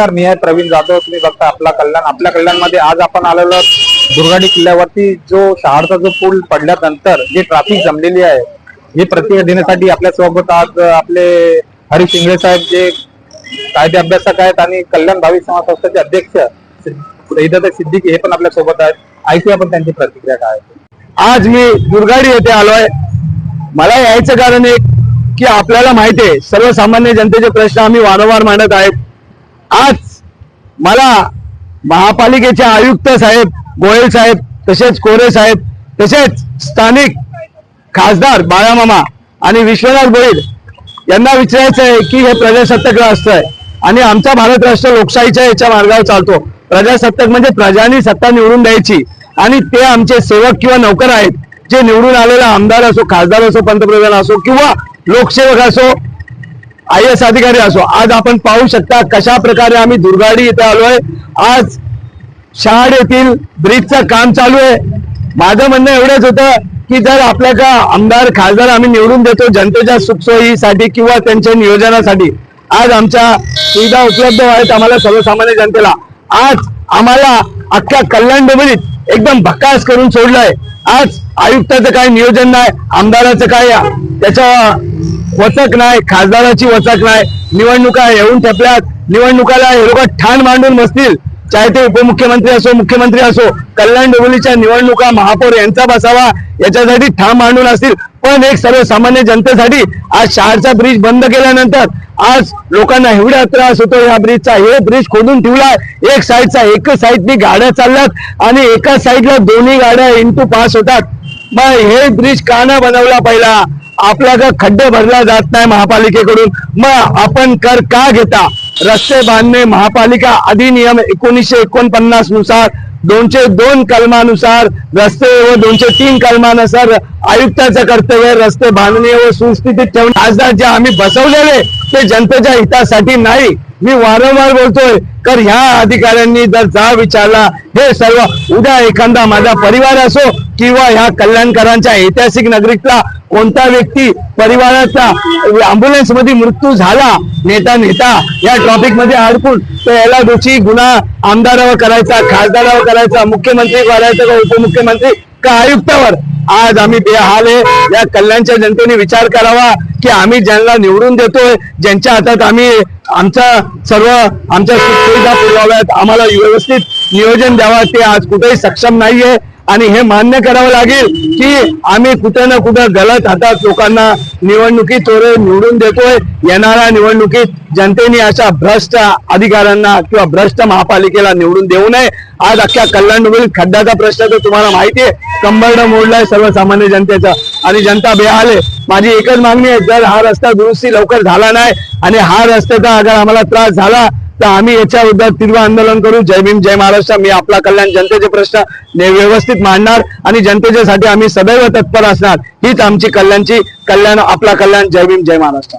नमस्कार मी आहे प्रवीण जाधव. तुम्ही बघता आपला कल्याण. आपल्या कल्याणमध्ये आज आपण आलेलो दुर्गाडी किल्ल्यावरती. जो शहारचा जो पूल पडल्यानंतर जी ट्रॅफिक जमलेली आहे हे प्रतिक्रिया देण्यासाठी आपल्यासोबत आज आपले हरी शिंगळे साहेब जे कायदे अभ्यासक आहेत आणि कल्याण भावी समाज संस्थेचे अध्यक्ष सिद्धार्थ सिद्दीकी हे पण आपल्यासोबत आहेत. ऐकूया पण त्यांची प्रतिक्रिया काय आज मी दुर्गाडी येथे आलोय. मला यायचं कारण एक की आपल्याला माहिती आहे सर्वसामान्य जनतेचे प्रश्न आम्ही वारंवार मांडत आहेत. आज मला महापालिकेचे आयुक्त साहेब गोयल साहेब तसेच कोरे साहेब तसेच स्थानिक खासदार बाळामामा आणि विश्वनाथ गोयल यांना विचारायचं आहे की हे प्रजासत्ताक राष्ट्र आहे आणि आमचा भारत राष्ट्र लोकशाहीच्या याच्या मार्गावर चालतो. प्रजासत्ताक म्हणजे प्रजानी सत्ता निवडून द्यायची. आणि ते आमचे सेवक किंवा नौकर आहेत. जे निवडून आलेला आमदार असो खासदार असो पंतप्रधान असो किंवा लोकसेवक असो आय एस अधिकारी असो आज आपण पाहू शकता कशा प्रकारे आम्ही दुर्गाडी इथे आलोय आज शहाड येथील ब्रिजचं काम चालू आहे. माझं म्हणणं एवढंच होतं की जर आपल्या का आमदार खासदार आम्ही निवडून देतो जनतेच्या सुखसोयीसाठी किंवा त्यांच्या नियोजनासाठी आज आमच्या सुविधा उपलब्ध आहेत आम्हाला सर्वसामान्य जनतेला. आज आम्हाला अख्ख्या कल्याण डोंबिवलीत एकदम भक्कास करून सोडलंय. आज आयुक्ताचं काय नियोजन नाही आमदाराचं काय त्याच्या वचक नाही खासदाराची वचक नाही. निवडणुका येऊन ठेपल्यात. निवडणुकाला हे लोक ठाण मांडून बसतील. चाहे ते उपमुख्यमंत्री असो मुख्यमंत्री असो कल्याण डोंबिवलीच्या निवडणुका महापौर यांचा बसावा याच्यासाठी ठाम मांडून असतील. पण एक सर्वसामान्य जनतेसाठी आज शहरचा ब्रिज बंद केल्यानंतर आज लोकांना एवढा त्रास होतो या ब्रिजचा. हे ब्रिज खोदून ठेवलाय. एक साईडचा एकच साईडनी गाड्या चालल्यात आणि एका साईडला दोन्ही गाड्या इंटू पास होतात. मग हे ब्रिज का बनवला पहिला? आपला का खड्डे भरला जात नाही महापालिकेकडून. मग आपण कर का घेता? रस्ते बांधणे महापालिका अधिनियम एकोणीसशे एकोणपन्नासनुसार दोनशे दोन कलमानुसार रस्ते व दोनशे तीन कलमानुसार आयुक्ताचं कर्तव्य रस्ते बांधणे व सुस्थितीत ठेवणे. खासदार जे आम्ही बसवलेले ते जनतेच्या हितासाठी नाही. मी वारंवार बोलतोय तर ह्या अधिकाऱ्यांनी जर जा विचारला हे सर्व उद्या एखादा माझा परिवार असो किंवा ह्या कल्याणकरांच्या ऐतिहासिक नगरीतला कोणता व्यक्ती परिवाराचा अँब्युलन्समध्ये मृत्यू झाला नेता नेता या ट्रॉफिकमध्ये अडकून तर याला दोषी गुन्हा आमदारावर करायचा खासदारावर करायचा मुख्यमंत्री करायचा का उपमुख्यमंत्री का आयुक्तावर? आज आम्ही बेहाल आहे. या कल्याणच्या जनतेने विचार करावा की आम्ही ज्यांना निवडून देतोय ज्यांच्या हातात आम्ही आमचा सर्व आमच्या सुखसुविधा पुरवाव्यात आम्हाला व्यवस्थित नियोजन द्यावा ते आज कुठेही सक्षम नाहीये. आणि हे मान्य करावं लागेल की आम्ही कुठं ना कुठं गलत हातात लोकांना निवडणुकीत चोरे निवडून देतोय. येणाऱ्या निवडणुकीत जनतेने अशा भ्रष्ट अधिकाऱ्यांना किंवा भ्रष्ट महापालिकेला निवडून देऊ नये. आज अख्ख्या कल्याण खड्ड्याचा प्रश्न तर तुम्हाला माहिती आहे. कंबरडं मोडलाय सर्वसामान्य जनतेचा. आणि जनता बेहाल आहे. माझी एकच मागणी आहे जर हा रस्ता दुरुस्ती लवकर झाला नाही आणि हा रस्त्याचा अगर आम्हाला त्रास झाला तर आम्ही याच्या विरोधात तीव्र आंदोलन करू. जय भीम जय महाराष्ट्र. मी आपला कल्याण जनतेचे प्रश्न व्यवस्थित मांडणार आणि जनतेच्यासाठी आम्ही सदैव तत्पर असणार. हीच आमची कल्याणची कल्याण आपला कल्याण. जय भीम जय महाराष्ट्र.